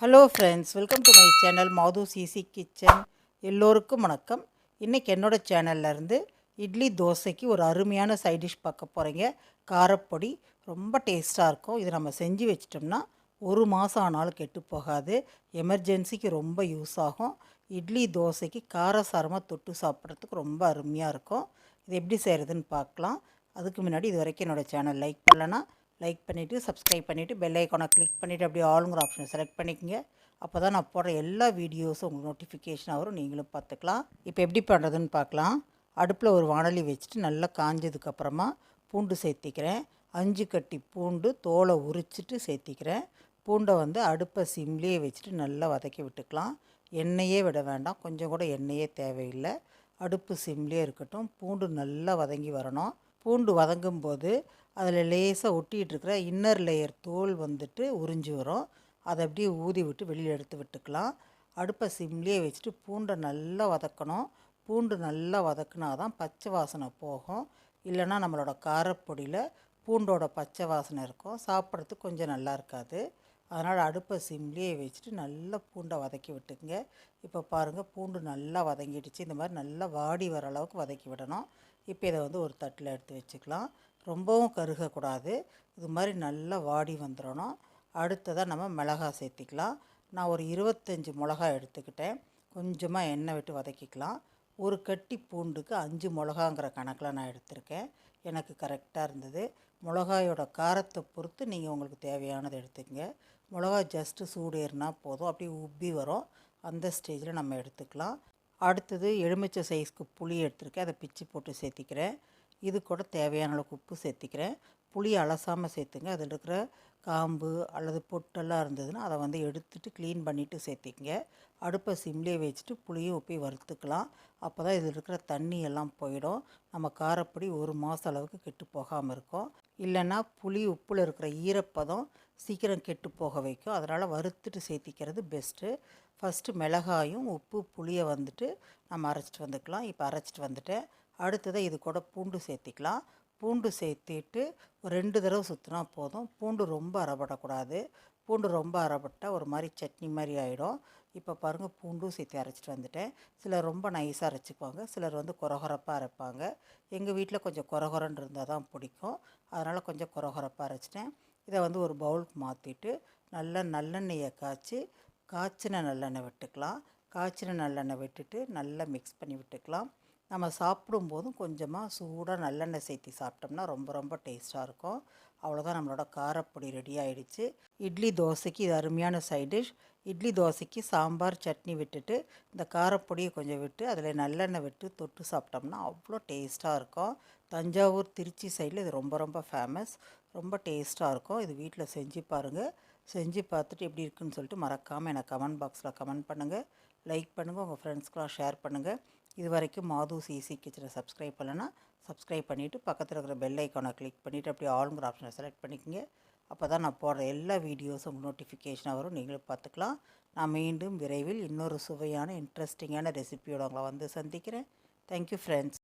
Hello friends welcome to my channel Mathu CC kitchen எல்லோருக்கும் வணக்கம். இன்றைக்கி என்னோடய சேனல்ல இருந்து இட்லி தோசைக்கு ஒரு அருமையான சைட் டிஷ் பார்க்க போகிறீங்க காரப்பொடி ரொம்ப டேஸ்ட்டாக இருக்கும். இது நம்ம செஞ்சு வச்சிட்டோம்னா ஒரு மாதம் ஆனாலும் கெட்டு போகாது. எமர்ஜென்சிக்கு ரொம்ப யூஸ் ஆகும். இட்லி தோசைக்கு காரசாரமாக தொட்டு சாப்பிட்றதுக்கு ரொம்ப அருமையாக இருக்கும். இது எப்படி செய்கிறதுன்னு பார்க்கலாம். அதுக்கு முன்னாடி இது வரைக்கும் என்னோடய சேனல் லைக் பண்ணலன்னா லைக் பண்ணிவிட்டு சப்ஸ்கிரைப் பண்ணிவிட்டு பெல் ஐக்கானை கிளிக் பண்ணிவிட்டு அப்படியே ஆளுங்கிற ஆப்ஷனை செலக்ட் பண்ணிக்கோங்க. அப்போ தான் நான் போடுற எல்லா வீடியோஸும் உங்களுக்கு நோட்டிஃபிகேஷன் வரும். நீங்களும் பார்த்துக்கலாம். இப்போ எப்படி பண்ணுறதுன்னு பார்க்கலாம். அடுப்பில் ஒரு வானொலி வச்சுட்டு நல்லா காஞ்சதுக்கப்புறமா பூண்டு சேர்த்திக்கிறேன். அஞ்சு கட்டி பூண்டு தோலை உரிச்சிட்டு சேர்த்திக்கிறேன். பூண்டை வந்து அடுப்பை சிம்லேயே வச்சுட்டு நல்லா வதக்கி விட்டுக்கலாம். எண்ணெயே விட வேண்டாம். கொஞ்சம் கூட எண்ணெயே தேவையில்லை. அடுப்பு சிம்லேயே இருக்கட்டும். பூண்டு நல்லா வதங்கி வரணும். பூண்டு வதங்கும் போது அதில் லேசாக ஒட்டிகிட்டு இருக்கிற இன்னர் லேயர் தோல் வந்துட்டு உறிஞ்சி வரும். அதை அப்படியே ஊதி விட்டு வெளியில் எடுத்து விட்டுக்கலாம். அடுப்பை சிம்லேயே வச்சுட்டு பூண்டை நல்லா வதக்கணும். பூண்டு நல்லா வதக்குனா தான் பச்சை வாசனை போகும். இல்லைன்னா நம்மளோட காரப்பொடியில் பூண்டோட பச்சை வாசனை இருக்கும். சாப்பிட்றதுக்கு கொஞ்சம் நல்லா இருக்காது. அதனால் அடுப்பை சிம்லேயே வச்சுட்டு நல்லா பூண்டை வதக்கி விட்டுக்குங்க. இப்போ பாருங்கள் பூண்டு நல்லா வதங்கிடுச்சு. இந்த மாதிரி நல்லா வாடி வர அளவுக்கு வதக்கி விடணும். இப்போ இதை வந்து ஒரு தட்டில் எடுத்து வச்சுக்கலாம். ரொம்பவும் கருகக்கூடாது. இது மாதிரி நல்லா வாடி வந்துடணும். அடுத்ததாக நம்ம மிளகாய் சேர்த்திக்கலாம். நான் ஒரு இருபத்தஞ்சி மிளகா எடுத்துக்கிட்டேன். கொஞ்சமாக எண்ணெய் விட்டு வதக்கிக்கலாம். ஒரு கட்டி பூண்டுக்கு அஞ்சு மிளகாங்கிற கணக்கில் நான் எடுத்திருக்கேன். எனக்கு கரெக்டாக இருந்தது. மிளகாயோட காரத்தை பொறுத்து நீங்கள் உங்களுக்கு தேவையானதை எடுத்துக்கங்க. மிளகா ஜஸ்ட்டு சூடு ஏறினா போதும். அப்படியே உப்பி வரும். அந்த ஸ்டேஜில் நம்ம எடுத்துக்கலாம். அடுத்தது எலுமிச்சை சைஸ்க்கு புளி எடுத்துருக்கேன். அதை பிச்சு போட்டு சேர்த்திக்கிறேன். இது கூட தேவையான அளவுக்கு உப்பு சேர்த்திக்கிறேன். புளி அலசாமல் சேர்த்துங்க. அதில் இருக்கிற காம்பு அல்லது பொட்டெல்லாம் இருந்ததுன்னா அதை வந்து எடுத்துட்டு க்ளீன் பண்ணிவிட்டு சேர்த்திக்கங்க. அடுப்பை சிம்லேயே வச்சுட்டு புளியும் உப்பி வறுத்துக்கலாம். அப்போ தான் இதில் இருக்கிற தண்ணி எல்லாம் போயிடும். நம்ம காரப்பொடி ஒரு மாதம் அளவுக்கு கெட்டு போகாமல் இருக்கும். இல்லைன்னா புளி உப்பில் இருக்கிற ஈரப்பதம் சீக்கிரம் கெட்டு போக வைக்கும். அதனால் வறுத்துட்டு சேர்த்திக்கிறது பெஸ்ட்டு ஃபஸ்ட்டு மிளகாயும் உப்பு புளியை வந்துட்டு நம்ம அரைச்சிட்டு வந்துக்கலாம். இப்போ அரைச்சிட்டு வந்துட்டேன். அடுத்தது இது கூட பூண்டு சேர்த்திக்கலாம். பூண்டு சேர்த்திட்டு ஒரு ரெண்டு தடவை சுற்றினா போதும். பூண்டு ரொம்ப அரைப்படக்கூடாது பூண்டு ரொம்ப அறப்பட்டால் ஒரு மாதிரி சட்னி மாதிரி ஆகிடும் இப்போ பாருங்கள் பூண்டும் சேர்த்து அரைச்சிட்டு வந்துட்டேன். சிலர் ரொம்ப நைஸாக அரைச்சிப்பாங்க சிலர் வந்து குறகுறப்பாக அரைப்பாங்க. எங்கள் வீட்டில் கொஞ்சம் குறகுறன்னு இருந்தால் தான் பிடிக்கும். அதனால் கொஞ்சம் குறகுறப்பாக அரைச்சிட்டேன். இதை வந்து ஒரு பவுலுக்கு மாற்றிட்டு நல்லா நல்லெண்ணெயை காய்ச்சி காய்ச்சின நல்லெண்ணெய் விட்டுக்கலாம். காய்ச்சின நல்லெண்ணெய் விட்டுட்டு நல்லா மிக்ஸ் பண்ணி விட்டுக்கலாம். நம்ம சாப்பிடும்போதும் கொஞ்சமாக சூடாக நல்லெண்ணெய் சேர்த்தி சாப்பிட்டோம்னா ரொம்ப ரொம்ப டேஸ்ட்டாக இருக்கும். அவ்வளோதான் நம்மளோட காரப்பொடி ரெடி ஆகிடுச்சு இட்லி தோசைக்கு இது அருமையான சைட் டிஷ். இட்லி தோசைக்கு சாம்பார் சட்னி விட்டுட்டு இந்த காரப்பொடியை கொஞ்சம் விட்டு அதில் நல்லெண்ணெய் விட்டு தொட்டு சாப்பிட்டோம்னா அவ்வளோ டேஸ்ட்டாக இருக்கும். தஞ்சாவூர் திருச்சி சைடில் இது ரொம்ப ரொம்ப ஃபேமஸ் ரொம்ப டேஸ்ட்டாக இருக்கும். இது வீட்டில் செஞ்சு பாருங்கள் செஞ்சு பார்த்துட்டு எப்படி இருக்குன்னு சொல்லிட்டு மறக்காமல் எனக்கு கமெண்ட் பாக்ஸில் கமெண்ட் பண்ணுங்கள் லைக் பண்ணுங்கள் உங்கள் ஃப்ரெண்ட்ஸ்க்கெலாம் ஷேர் பண்ணுங்கள் இது வரைக்கும் மாது சிசி கிச்சனை சப்ஸ்கிரைப் பண்ணலைன்னா சப்ஸ்கிரைப் பண்ணிவிட்டு பக்கத்தில் இருக்கிற பெல் ஐக்கானை கிளிக் பண்ணிவிட்டு அப்படியே ஆளுங்கிற ஆப்ஷனை செலக்ட் பண்ணிக்கோங்க. அப்போ தான் நான் போடுற எல்லா வீடியோஸும் நோட்டிஃபிகேஷனாக வரும். நீங்களும் பார்த்துக்கலாம். நான் மீண்டும் விரைவில் இன்னொரு சுவையான இன்ட்ரெஸ்டிங்கான ரெசிபியோட உங்களை வந்து சந்திக்கிறேன். Thank you friends